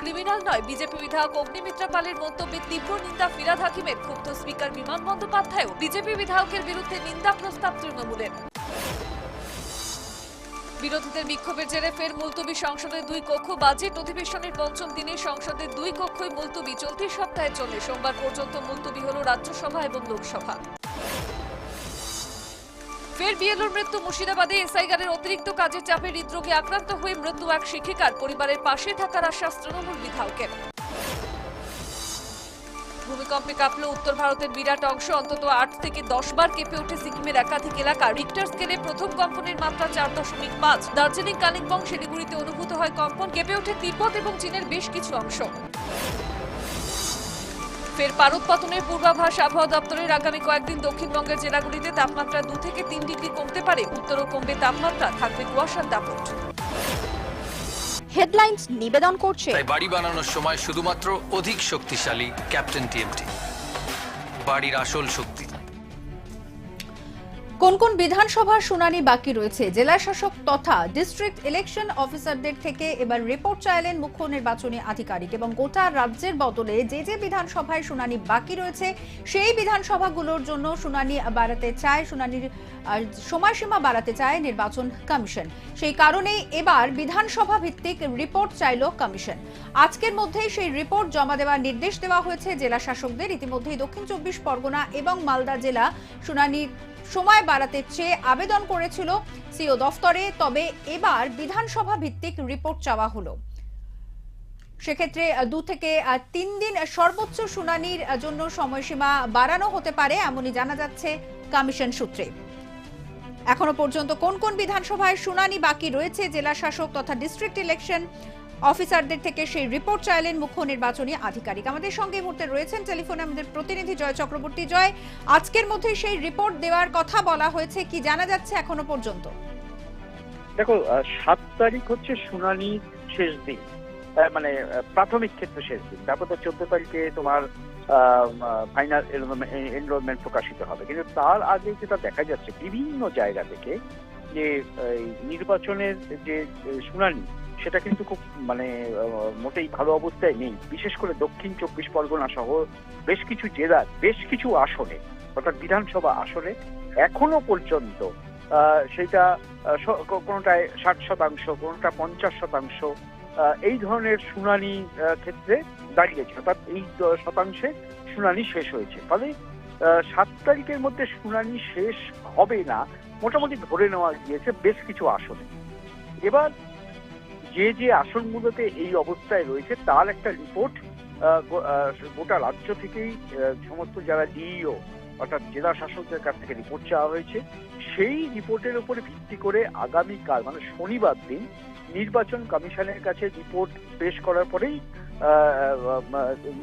Criminal নয়। BJP বিধায়ক অগ্নিমিত্রা পালের মন্তব্যে তীব্র নিন্দা ফিরাদ হাকিমের। ক্ষুব্ধ স্পিকার বিমান বন্দ্যোপাধ্যায়ও বিজেপি বিধায়কের বিরুদ্ধে নিন্দা প্রস্তাব তৃণমূলের। বিরোধীদের বিক্ষোভের জেরে ফের মুলতবি সংসদের দুই কক্ষ। বাজেট অধিবেশনের পঞ্চম দিনে সংসদের দুই কক্ষই মুলতবি। চলতি সপ্তাহে চলে। সোমবার পর্যন্ত মুলতবি হল রাজ্যসভা এবং লোকসভা। ফের বিএলওর মৃত্যু মুর্শিদাবাদে এসআইগারের অতিরিক্ত কাজের চাপে হৃদরোগে আক্রান্ত হয়ে মৃত্যু এক শিক্ষিকার পরিবারের পাশে থাকার আশ্বাস তৃণমূল বিধায়কের। ভূমিকম্পে কাঁপল উত্তর ভারতের বিরাট অংশ, অন্তত আট থেকে দশ বার কেঁপে ওঠে সিকিমের একাধিক এলাকা। রিক্টার স্কেলে প্রথম কম্পনের মাত্রা চার দশমিক পাঁচ। দার্জিলিং, কালিম্পং, শিলিগুড়িতে অনুভূত হয় কম্পন। কেঁপে ওঠে তিব্বত এবং চীনের বেশ কিছু অংশ। ফের পারদ পতনের পূর্বাভাস আবহাওয়া দপ্তরের আগামী কয়েকদিন দক্ষিণবঙ্গের জেলাগুলিতে তাপমাত্রা দু থেকে তিন ডিগ্রি কমতে পারে। উত্তরও কমবে তাপমাত্রা থাকবে কুয়াশার দাপট। হেডলাইন্স নিবেদন করছে। তাই বাড়ি বানানোর সময় শুধুমাত্র অধিক শক্তিশালী ক্যাপ্টেন টিএমটি। বাড়ির আসল শক্তি। কোন কোন বিধানসভার শুনানি বাকি রয়েছে? জেলা শাসক তথা ডিস্ট্রিক্ট ইলেকশন অফিসারদের থেকে এবার রিপোর্ট চাইলেন মুখ্য নির্বাচনী আধিকারিক এবং গোটা রাজ্যের বদলে যে যে বিধানসভায় শুনানি বাকি রয়েছে, সেই বিধানসভাগুলোর জন্য শুনানি বাড়াতে চায়, শুনানির সময়সীমা বাড়াতে চায় নির্বাচন কমিশন। সেই কারণেই এবার বিধানসভা ভিত্তিক রিপোর্ট চাইল কমিশন। আজকের মধ্যেই সেই রিপোর্ট জমা দেওয়ার নির্দেশ দেওয়া হয়েছে জেলা শাসকদের। ইতিমধ্যেই দক্ষিণ চব্বিশ পরগনা এবং মালদা জেলা শুনানির সময় বাড়াতে চেয়ে আবেদন করেছিল সিও দফতরে, তবে এবার বিধানসভা ভিত্তিক রিপোর্ট চাওয়া হলো। সেক্ষেত্রে দু থেকে তিন দিন সর্বোচ্চ শুনানির জন্য সময়সীমা বাড়ানো হতে পারে এমনই জানা যাচ্ছে কমিশন সূত্রে। এখনও পর্যন্ত কোন কোন বিধানসভায় শুনানি বাকি রয়েছে, জেলা শাসক তথা ডিস্ট্রিক্ট ইলেকশন অফিসারদের থেকে সেই রিপোর্ট চাইলেন মুখ্য নির্বাচনী আধিকারিক। আমাদের সঙ্গে মুহূর্তে রয়েছেন টেলিফোনে আমাদের প্রতিনিধি জয় চক্রবর্তী। জয়, আজকের মধ্যে সেই রিপোর্ট দেওয়ার কথা বলা হয়েছে, কি জানা যাচ্ছে এখনও পর্যন্ত? দেখো সাত তারিখ হচ্ছে শুনানি শেষ দিন মানে প্রাথমিক ক্ষেত্রে শেষ দিন। তারপর তো চোদ্দ তারিখে তোমার ফাইনাল এনরোলমেন্ট প্রকাশিত হবে। কিন্তু তার আগে যেটা দেখা যাচ্ছে বিভিন্ন জায়গা থেকে যে নির্বাচনের যে শুনানি সেটা কিন্তু খুব মানে মোটেই ভালো অবস্থায় নেই। বিশেষ করে দক্ষিণ চব্বিশ পরগনা সহ বেশ কিছু জেলার বেশ কিছু আসনে অর্থাৎ বিধানসভা আসনে এখনও পর্যন্ত সেটা কোনোটায় ষাট শতাংশ, কোনোটা পঞ্চাশ শতাংশ এই ধরনের শুনানি ক্ষেত্রে দাঁড়িয়েছে। অর্থাৎ এই শতাংশে শুনানি শেষ হয়েছে। ফলে সাত তারিখের মধ্যে শুনানি শেষ হবে না, মোটামুটি ধরে নেওয়া গিয়েছে বেশ কিছু আসনে এবার যে যে আসনগুলোতে এই অবস্থায় রয়েছে, তার একটা রিপোর্ট গোটা রাজ্য থেকেই সমস্ত যারা ডিইও অর্থাৎ জেলা শাসকদের কাছ থেকে রিপোর্ট চাওয়া হয়েছে, সেই রিপোর্টের উপরে ভিত্তি করে আগামীকাল মানে শনিবার দিন, নির্বাচন কমিশনের কাছে রিপোর্ট পেশ করার পরেই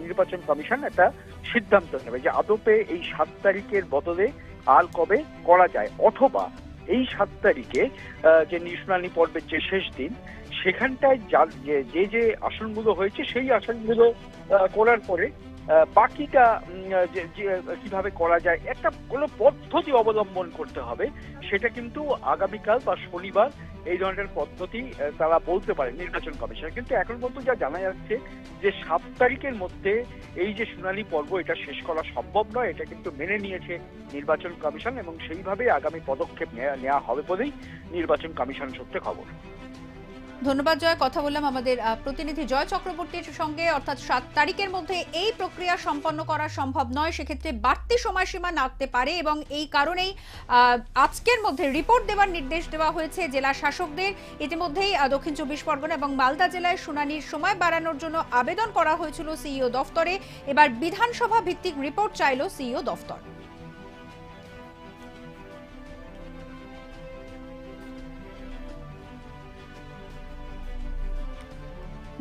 নির্বাচন কমিশন একটা সিদ্ধান্ত নেবে যে আদপে এই সাত তারিখের বদলে আর কবে করা যায়, অথবা এই সাত তারিখে যে শুনানি পর্বের যে শেষ দিন সেখানটায় যা- যে- আসনগুলো হয়েছে, সেই আসনগুলো করার পরে বাকিটা কীভাবে করা যায়, একটা কোনো পদ্ধতি অবলম্বন করতে হবে, সেটা কিন্তু আগামীকাল বা শনিবার এই ধরনের পদ্ধতি তারা বলতে পারে নির্বাচন কমিশন। কিন্তু এখন পর্যন্ত যা জানা যাচ্ছে, যে সাত তারিখের মধ্যে এই যে শুনানি পর্ব, এটা শেষ করা সম্ভব নয়, এটা কিন্তু মেনে নিয়েছে নির্বাচন কমিশন এবং সেইভাবে আগামী পদক্ষেপ নেওয়া হবে বলেই নির্বাচন কমিশন সূত্রে খবর। ধন্যবাদ জয়, কথা বললাম আমাদের প্রতিনিধি জয় চক্রবর্তীর সঙ্গে। অর্থাৎ সাত তারিখের মধ্যে এই প্রক্রিয়া সম্পন্ন করা সম্ভব নয়, সেক্ষেত্রে বাড়তি সময়সীমা নাগতে পারে এবং এই কারণেই আজকের মধ্যে রিপোর্ট দেওয়ার নির্দেশ দেওয়া হয়েছে জেলা শাসকদের। ইতিমধ্যেই দক্ষিণ চব্বিশ পরগনা এবং মালদা জেলায় শুনানির সময় বাড়ানোর জন্য আবেদন করা হয়েছিল সিইও দফতরে। এবার বিধানসভা ভিত্তিক রিপোর্ট চাইল সিইও দফতর।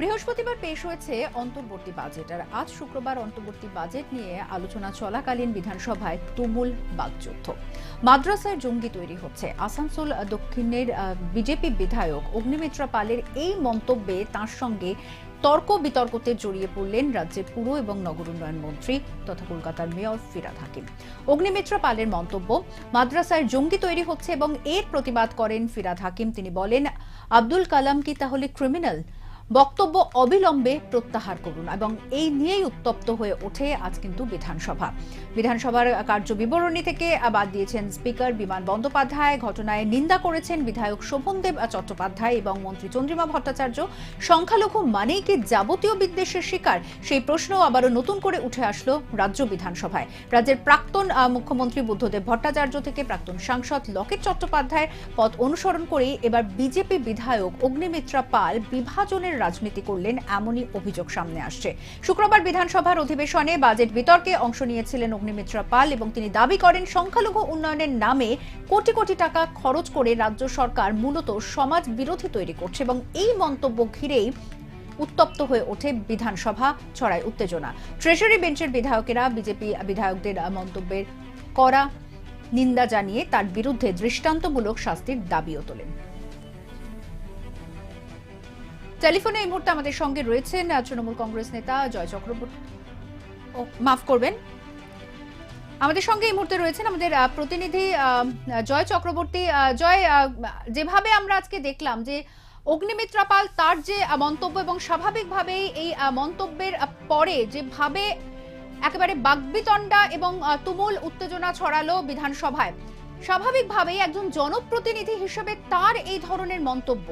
বৃহস্পতিবার পেশ হয়েছে অন্তর্বর্তী বাজেট, আর আজ শুক্রবার অন্তর্বর্তী বাজেট নিয়ে আলোচনা চলাকালীন বিধানসভায় তুমুল বাকযুদ্ধ। মাদ্রাসায় জঙ্গি তৈরি হচ্ছে। আসানসোল দক্ষিণের বিজেপি বিধায়ক অগ্নিমিত্রা পালের এই মন্তব্যে তার সঙ্গে তর্ক বিতর্কতে জড়িয়ে পড়লেন রাজ্যের পুর এবং নগর উন্নয়ন মন্ত্রী তথা কলকাতার মেয়র ফিরাদ হাকিম। অগ্নিমিত্রা পালের মন্তব্য, মাদ্রাসায় জঙ্গি তৈরি হচ্ছে এবং এর প্রতিবাদ করেন ফিরাদ হাকিম। তিনি বলেন, আব্দুল কালাম কি তাহলে ক্রিমিনাল বক্তব্য অবিলম্বে প্রত্যাহার করুন এবং এই নিয়েই উত্তপ্ত হয়ে ওঠে আজ কিন্তু বিধানসভা। বিধানসভার কার্য বিবরণী থেকে বাদ দিয়েছেন স্পিকার বিমান বন্দ্যোপাধ্যায়, ঘটনায় নিন্দা করেছেন বিধায়ক শোভনদেব চট্টোপাধ্যায় এবং মন্ত্রী চন্দ্রিমা ভট্টাচার্য। সংখ্যালঘু মানেই কি যাবতীয় বিদ্বেষের শিকার? সেই প্রশ্ন আবারও নতুন করে উঠে আসলো রাজ্য বিধানসভায়। রাজ্যের প্রাক্তন মুখ্যমন্ত্রী বুদ্ধদেব ভট্টাচার্য থেকে প্রাক্তন সাংসদ লকেট চট্টোপাধ্যায়ের পথ অনুসরণ করে এবার বিজেপি বিধায়ক অগ্নিমিত্রা পাল বিভাজনের রাজনীতি করলেন এমনই অভিযোগ সামনে আসছে। শুক্রবার বিধানসভার অধিবেশনে বাজেট বিতর্কে অংশ নিয়েছিলেন অগ্নিমিত্রা পাল এবং তিনি দাবি করেন, সংখ্যালঘু উন্নয়নের নামে কোটি কোটি টাকা খরচ করে রাজ্য সরকার মূলত সমাজ বিরোধী তৈরি করছে এবং এই মন্তব্য ঘিরেই উত্তপ্ত হয়ে ওঠে বিধানসভা, ছড়ায় উত্তেজনা। ট্রেজারি বেঞ্চের বিধায়কেরা বিজেপি বিধায়কদের মন্তব্যের করা নিন্দা জানিয়ে তার বিরুদ্ধে দৃষ্টান্তমূলক শাস্তির দাবিও তোলেন। টেলিফোনে এই মুহূর্তে আমাদের সঙ্গে রয়েছেন তৃণমূল কংগ্রেস নেতা জয় চক্রবর্তী। ও, মাফ করবেন। আমাদের সঙ্গে এই মুহূর্তে রয়েছেন আমাদের প্রতিনিধি জয় চক্রবর্তী। জয় যেভাবে আমরা আজকে দেখলাম যে অগ্নিমিত্রা পাল তার যে মন্তব্য এবং স্বাভাবিকভাবেই এই মন্তব্যের পরে যেভাবে একেবারে বাগবিতণ্ডা এবং তুমুল উত্তেজনা ছড়ালো বিধানসভায়, স্বাভাবিকভাবেই একজন জনপ্রতিনিধি হিসেবে তার এই ধরনের মন্তব্য।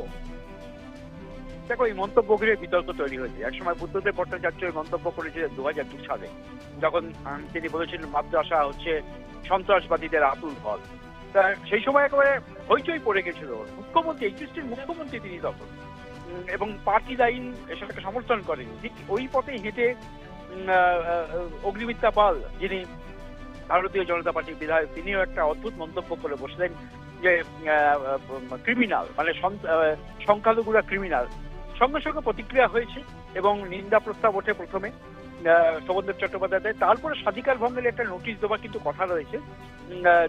দেখো এই মন্তব্য ঘিরে বিতর্ক তৈরি হয়েছে। একসময় বুদ্ধদেব ভট্টাচার্য এই মন্তব্য করেছিলেন দু হাজার দু সালে যখন তিনি বলেছিলেন মাদ্রাসা হচ্ছে সন্ত্রাসবাদীদের আতুল ফল সেই সময় একেবারে হইচই পড়ে গেছিল। মুখ্যমন্ত্রী এইচএসটির মুখ্যমন্ত্রী তিনি তখন এবং পার্টি লাইন সেটাকে সমর্থন করেন। ঠিক ওই পথে হেঁটে আহ, পাল যিনি ভারতীয় জনতা পার্টির বিধায়ক তিনিও একটা অদ্ভুত মন্তব্য করে বসলেন যে ক্রিমিনাল মানে সংখ্যালঘুরা ক্রিমিনাল সঙ্গে সঙ্গে প্রতিক্রিয়া হয়েছে এবং নিন্দা প্রস্তাব ওঠে প্রথমে শোভনদেব চট্টোপাধ্যায় তারপরে স্বাধিকার ভঙ্গের একটা নোটিশ দেওয়ার কিন্তু কথা রয়েছে।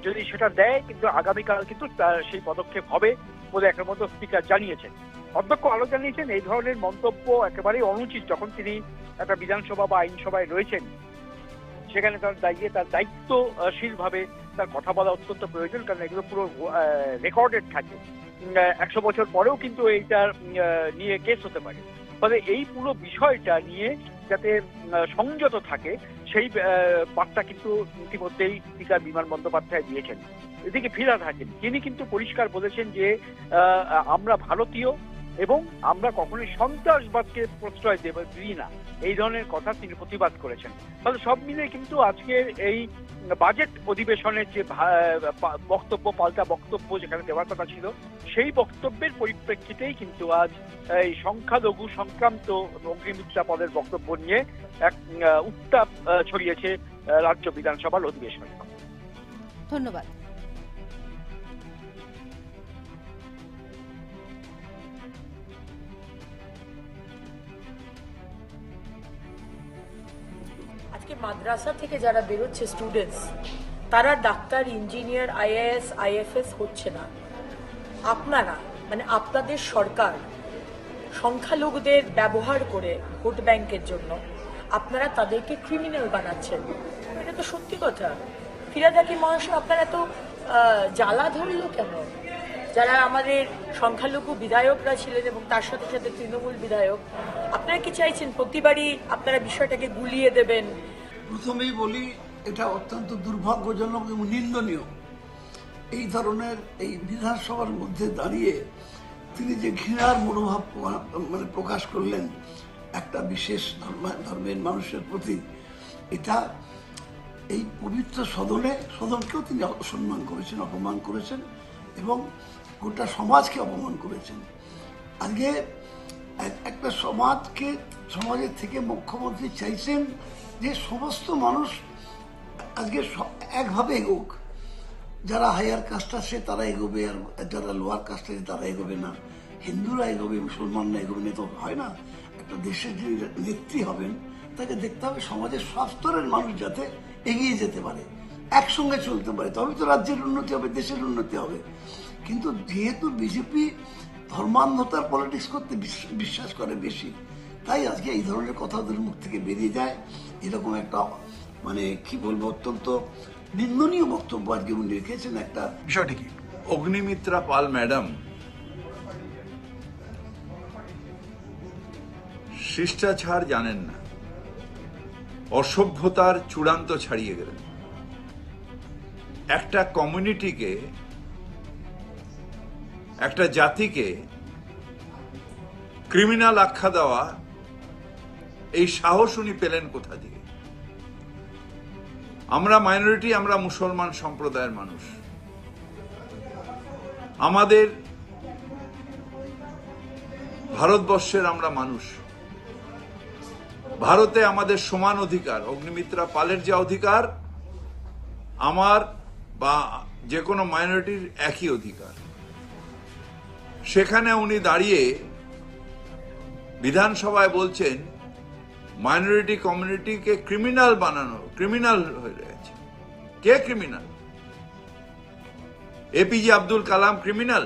যদি সেটা দেয় কিন্তু আগামীকাল কিন্তু সেই পদক্ষেপ হবে বলে একটা মতো স্পিকার জানিয়েছেন। অধ্যক্ষ আরও জানিয়েছেন, এই ধরনের মন্তব্য একেবারেই অনুচিত যখন তিনি একটা বিধানসভা বা আইনসভায় রয়েছেন। সেখানে তার দাঁড়িয়ে তার দায়িত্বশীল ভাবে তার কথা বলা অত্যন্ত প্রয়োজন, কারণ এগুলো পুরো রেকর্ডেড থাকে। একশো বছর পরেও কিন্তু আহ, নিয়ে কেস হতে পারে। ফলে এই পুরো বিষয়টা নিয়ে যাতে সংযত থাকে সেই বার্তা কিন্তু ইতিমধ্যেই স্পিকার বিমান বন্দ্যোপাধ্যায় দিয়েছেন। এদিকে ফিরাদ হাকিম তিনি কিন্তু পরিষ্কার বলেছেন যে আমরা ভারতীয় এবং আমরা কখনোই সন্ত্রাসবাদকে প্রশ্রয় দেব দিই না। এই ধরনের কথা তিনি প্রতিবাদ করেছেন। ফলে সব মিলে কিন্তু আজকের এই বাজেট অধিবেশনের যে বক্তব্য, পাল্টা বক্তব্য যেখানে দেওয়ার কথা ছিল, সেই বক্তব্যের পরিপ্রেক্ষিতেই কিন্তু আজ এই সংখ্যালঘু সংক্রান্ত অগ্নিমিত্রা পদের বক্তব্য নিয়ে এক উত্তাপ ছড়িয়েছে রাজ্য বিধানসভার অধিবেশনে। ধন্যবাদ। মাদ্রাসা থেকে যারা বেরোচ্ছে স্টুডেন্টস তারা ডাক্তার ইঞ্জিনিয়ার আইএএস আইএফএস হচ্ছে না। আপনারা মানে আপনাদের সরকার সংখ্যালঘুদের ব্যবহার করে ভোট ব্যাংকের জন্য আপনারা তাদেরকে ক্রিমিনাল বানাচ্ছেন। এটা তো সত্যি কথা। ফিরাদ হাকিম মহাশয়, আপনারা তো জ্বালা ধরল কেন? যারা আমাদের সংখ্যালঘু বিধায়করা ছিলেন এবং তার সাথে সাথে তৃণমূল বিধায়ক, আপনারা কি চাইছেন প্রতিবারই আপনারা বিষয়টাকে গুলিয়ে দেবেন? প্রথমেই বলি, এটা অত্যন্ত দুর্ভাগ্যজনক এবং নিন্দনীয়। এই ধরনের এই বিধানসভার মধ্যে দাঁড়িয়ে তিনি যে ঘৃণার মনোভাব মানে প্রকাশ করলেন একটা বিশেষ ধর্ম- ধর্মের মানুষের প্রতি, এটা এই পবিত্র সদনে, সদনকেও তিনি অসম্মান করেছেন, অপমান করেছেন এবং গোটা সমাজকে অপমান করেছেন। আজকে একটা সমাজকে, সমাজের থেকে মুখ্যমন্ত্রী চাইছেন যে সমস্ত মানুষ আজকে একভাবে এগোক, যারা হায়ার কাস্ট আছে তারা এগোবে আর যারা লোয়ার কাস্ট আছে তারা এগোবে না। হিন্দুরা এগোবে, মুসলমানরা এগোবে না তো হয় না। একটা দেশের যিনি নেত্রী হবেন, তাকে দেখতে হবে সমাজের সব স্তরের মানুষ যাতে এগিয়ে যেতে পারে, একসঙ্গে চলতে পারে। তবে তো রাজ্যের উন্নতি হবে, দেশের উন্নতি হবে। কিন্তু যেহেতু বিজেপি ধর্মান্ধতার পলিটিক্স করতে বিশ- বিশ্বাস করে বেশি তাই আজকে এই ধরনের কথা ওদের মুখ থেকে বেরিয়ে যায়। এরকম একটা মানে কি বলব, অত্যন্ত নিন্দনীয় বক্তব্য আজকে উনি রেখেছেন একটা বিষয়টি কি? অগ্নিমিত্রা পাল ম্যাডাম শিষ্টাচার জানেন না। অসভ্যতার চূড়ান্ত ছাড়িয়ে গেলেন। একটা কমিউনিটিকে, একটা জাতিকে ক্রিমিনাল আখ্যা দেওয়া এই সাহস উনি পেলেন কোথা দিয়ে? আমরা মাইনরিটি আমরা মুসলমান সম্প্রদায়ের মানুষ। আমাদের ভারতবর্ষের আমরা মানুষ। ভারতে আমাদের সমান অধিকার, অগ্নিমিত্রা পালের যে অধিকার, আমার বা যে কোনো মাইনরিটির একই অধিকার। সেখানে উনি দাঁড়িয়ে বিধানসভায় বলছেন মাইনরিটি কমিউনিটিকে ক্রিমিনাল বানানো ক্রিমিনাল হয়ে গেছে। কে criminal APJ Abdul Kalam criminal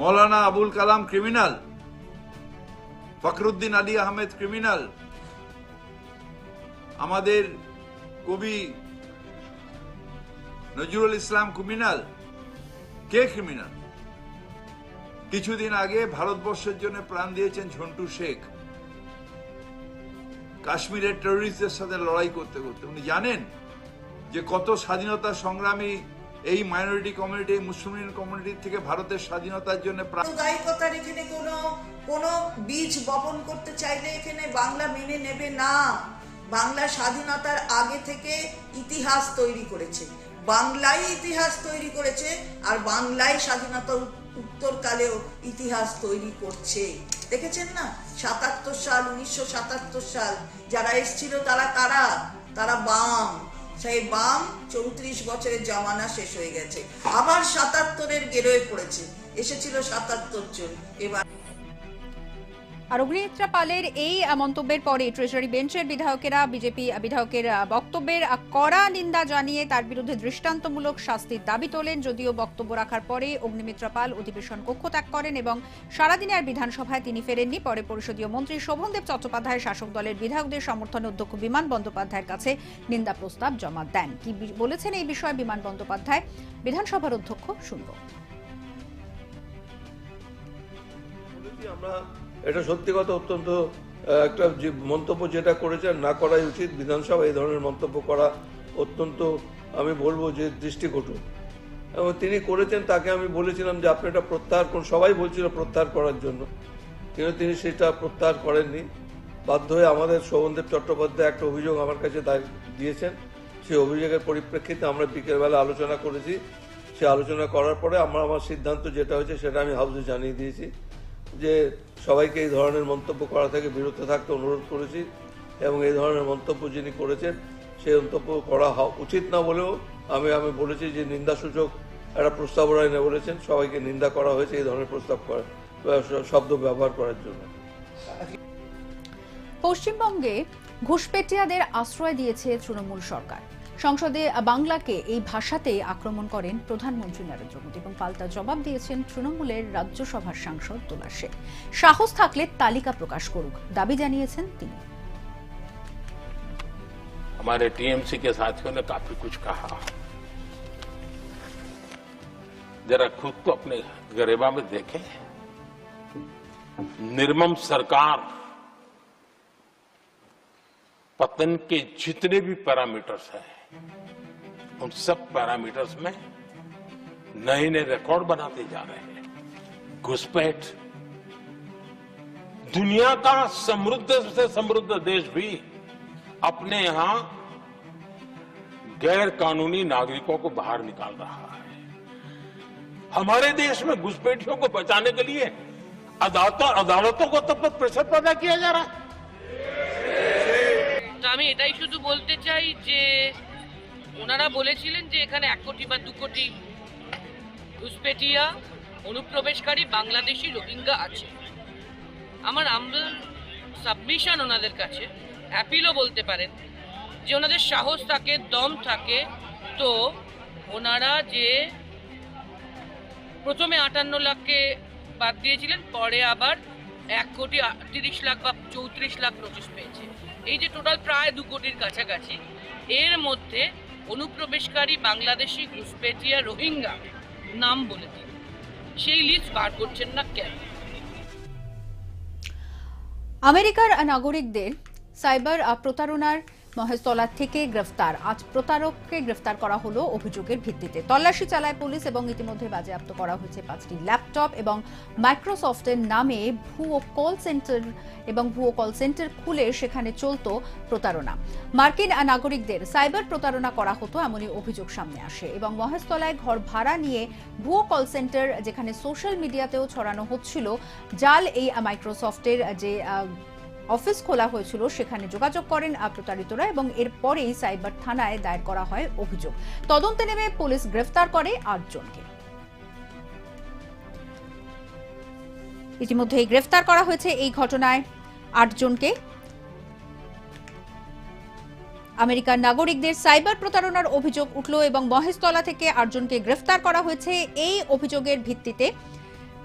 Maulana Abul Kalam criminal Fakhruddin Ali Ahmed criminal আমাদের কবি নজরুল ইসলাম ক্রিমিনাল কে ক্রিমিনাল কিছুদিন আগে ভারতবর্ষের জন্য প্রাণ দিয়েছেন ঝন্টু শেখ। কাশ্মীরের টেরোরিস্টদের সাথে লড়াই করতে করতে। উনি জানেন যে কত স্বাধীনতা সংগ্রামী এই মাইনরিটি কমিউনিটি মুসলিম কমিউনিটি থেকে ভারতের স্বাধীনতার জন্য সাম্প্রদায়িকতার এখানে কোনো কোনো বীজ বপন করতে চাইলে এখানে বাংলা মেনে নেবে না। বাংলা স্বাধীনতার আগে থেকে ইতিহাস তৈরি করেছে। বাংলাই ইতিহাস তৈরি করেছে আর বাংলাই স্বাধীনতা উত্তরকালেও ইতিহাস তৈরি করছে। দেখেছেন না? সাতাত্তর সাল, উনিশশো সাতাত্তর সাল, যারা এসেছিল তারা কারা? তারা বাম। সেই বাম চৌত্রিশ বছরের জামানা শেষ হয়ে গেছে। আবার সাতাত্তরের গেরোয় পড়েছে। এসেছিল সাতাত্তর জন। এবার আর অগ্নিমিত্রা পালের এই মন্তব্যের পরে ট্রেজারি বেঞ্চের বিধায়কেরা বিজেপি বিধায়কের বক্তব্যের কড়া নিন্দা জানিয়ে তার বিরুদ্ধে দৃষ্টান্তমূলক শাস্তির দাবি তোলেন। যদিও বক্তব্য রাখার পরে অগ্নিমিত্রা পাল অধিবেশন কক্ষ ত্যাগ করেন এবং সারাদিনে আর বিধানসভায় তিনি ফেরেননি। পরে পরিষদীয় মন্ত্রী শোভনদেব চট্টোপাধ্যায় শাসক দলের বিধায়কদের সমর্থনে অধ্যক্ষ বিমান বন্দ্যোপাধ্যায়ের কাছে নিন্দা প্রস্তাব জমা দেন। কি বলেছেন এই বিষয়ে বিমান বন্দ্যোপাধ্যায়? বিধানসভার অধ্যক্ষ শুনব। আমরা এটা সত্যি কথা অত্যন্ত একটা যে মন্তব্য যেটা করেছেন না করাই উচিত। বিধানসভা এই ধরনের মন্তব্য করা অত্যন্ত, আমি বলব যে দৃষ্টিকটু। এবং তিনি করেছেন তাকে আমি বলেছিলাম যে আপনি এটা প্রত্যাহার করুন। সবাই বলছিল প্রত্যাহার করার জন্য। কিন্তু তিনি সেটা প্রত্যাহার করেননি। বাধ্য হয়ে আমাদের শোভনদেব চট্টোপাধ্যায় একটা অভিযোগ আমার কাছে দায়- দিয়েছেন। সেই অভিযোগের পরিপ্রেক্ষিতে আমরা বিকেলবেলা আলোচনা করেছি। সে আলোচনা করার পরে আমরা, আমার সিদ্ধান্ত যেটা হয়েছে সেটা আমি হাউসে জানিয়ে দিয়েছি। যে সবাইকে এই ধরনের মন্তব্য করা থেকে বিরত থাকতে অনুরোধ করেছি এবং এই ধরনের মন্তব্য যিনি করেছেন সেই মন্তব্য করা উচিত না বলেও আমি আমি বলেছি যে নিন্দাসূচক একটা প্রস্তাবনা এনে বলেছেন, সবাইকে নিন্দা করা হয়েছে এই ধরনের প্রস্তাব করা, শব্দ ব্যবহার করার জন্য। পশ্চিমবঙ্গে ঘুষপেটিয়াদের আশ্রয় দিয়েছে তৃণমূল সরকার। সংসদে বাংলাকে এই ভাষাতেই আক্রমণ করেন প্রধানমন্ত্রী নরেন্দ্র মোদী এবং পাল্টা জবাব দিয়েছেন তৃণমূলের রাজ্যসভার সাংসদ তোলা শেখ সাহস থাকলে তালিকা প্রকাশ করুক দাবি জানিয়েছেন তিনি हमारे टीएमसी के साथियों ने काफी कुछ कहा जरा खुद को अपने गरेबा में देखें निर्मम सरकार पतन के जितने भी पैरामीटर्स हैं उन सब पैरामीटर्स में नए नए रिकॉर्ड बनाते जा रहे हैं घुसपैठ दुनिया का समृद्ध से समृद्ध देश भी अपने यहां गैर कानूनी नागरिकों को बाहर निकाल रहा है हमारे देश में घुसपैठियों को बचाने के लिए अदालतों अदालतों को तब तक प्रेशर पैदा किया जा रहा है তো আমি এটাই শুধু বলতে চাই যে ওনারা বলেছিলেন যে এখানে এক কোটি বা দু কোটি ঘুসপেটিয়া অনুপ্রবেশকারী বাংলাদেশি রোহিঙ্গা আছে। আমার আমরা সাবমিশন ওনাদের কাছে অ্যাপিলও বলতে পারেন, যে ওনাদের সাহস থাকে, দম থাকে, তো ওনারা যে প্রথমে আটান্ন লাখকে বাদ দিয়েছিলেন, পরে আবার এক কোটি তিরিশ লাখ বা চৌত্রিশ লাখ নোটিশ পেয়েছে। এই যে টোটাল প্রায় দু কোটির কাছাকাছি, এর মধ্যে অনুপ্রবেশকারী বাংলাদেশি ঘুষপেটিয়া রোহিঙ্গা নাম বলে দিন। সেই লিস্ট বার করছেন না কেন? আমেরিকার নাগরিকদের সাইবার প্রতারণার মহেশতলা থেকে গ্রেফতার। আজ প্রতারককে গ্রেফতার করা হলো অভিযোগের ভিত্তিতে। তল্লাশি চালায় পুলিশ এবং ইতিমধ্যে বাজেয়াপ্ত করা হয়েছে পাঁচটি ল্যাপটপ এবং মাইক্রোসফটের নামে ভুয়ো কল সেন্টার এবং ভুয়ো কল সেন্টার খুলে সেখানে চলতো প্রতারণা। মার্কিন নাগরিকদের সাইবার প্রতারণা করা হতো এমনই অভিযোগ সামনে আসে এবং মহেশতলায় ঘর ভাড়া নিয়ে ভুয়ো কল সেন্টার যেখানে সোশ্যাল মিডিয়াতেও ছড়ানো হচ্ছিল, জাল এই মাইক্রোসফটের যে অফিস খোলা হয়েছিল সেখানে যোগাযোগ করেন আহ, প্রতারিতরা এবং এরপরেই সাইবার থানায় দায়ের করা হয় অভিযোগ। তদন্তে নেমে পুলিশ গ্রেফতার করে আটজনকে। ইতিমধ্যেই গ্রেফতার করা হয়েছে এই ঘটনায় আটজনকে। আমেরিকার নাগরিকদের সাইবার প্রতারণার অভিযোগ উঠল এবং মহেশতলা থেকে আটজনকে গ্রেফতার করা হয়েছে। এই অভিযোগের ভিত্তিতে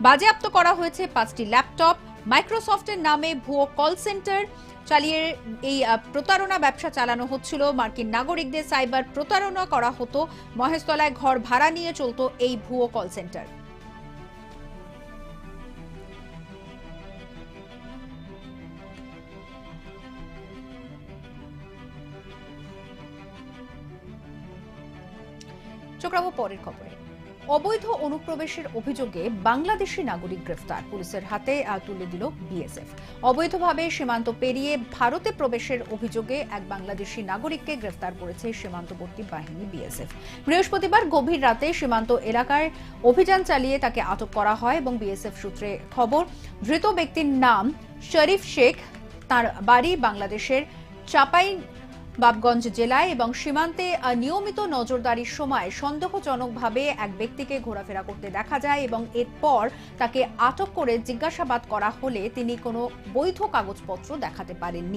বাজেয়াপ্ত করা হয়েছে পাঁচটি ল্যাপটপ মাইক্রোসফটের নামে ভুয়ো কল সেন্টার চালিয়ে এই প্রতারণা ব্যবসা চালানো হচ্ছিল। মার্কিন নাগরিকদের সাইবার প্রতারণা করা হতো। মহেশতলায় ঘর ভাড়া নিয়ে চলতো এই ভুয়ো কল সেন্টার। চোখ পরের খবরে। অবৈধ অনুপ্রবেশের অভিযোগে বাংলাদেশি নাগরিক গ্রেফতার। পুলিশের হাতে তুলে দিল বিএসএফ। অবৈধভাবে সীমান্ত পেরিয়ে ভারতে প্রবেশের অভিযোগে এক বাংলাদেশি নাগরিককে গ্রেফতার করেছে সীমান্তবর্তী বাহিনী বিএসএফ। বৃহস্পতিবার গভীর রাতে সীমান্ত এলাকায় অভিযান চালিয়ে তাকে আটক করা হয় এবং বিএসএফ সূত্রে খবর, ধৃত ব্যক্তির নাম শরীফ শেখ। তার বাড়ি বাংলাদেশের চাপাই বাবগঞ্জ জেলায় এবং সীমান্তে নিয়মিত নজরদারির সময় সন্দেহজনকভাবে এক ব্যক্তিকে ঘোরাফেরা করতে দেখা যায় এবং এরপর তাকে আটক করে জিজ্ঞাসাবাদ করা হলে তিনি কোনো বৈধ কাগজপত্র দেখাতে পারেননি।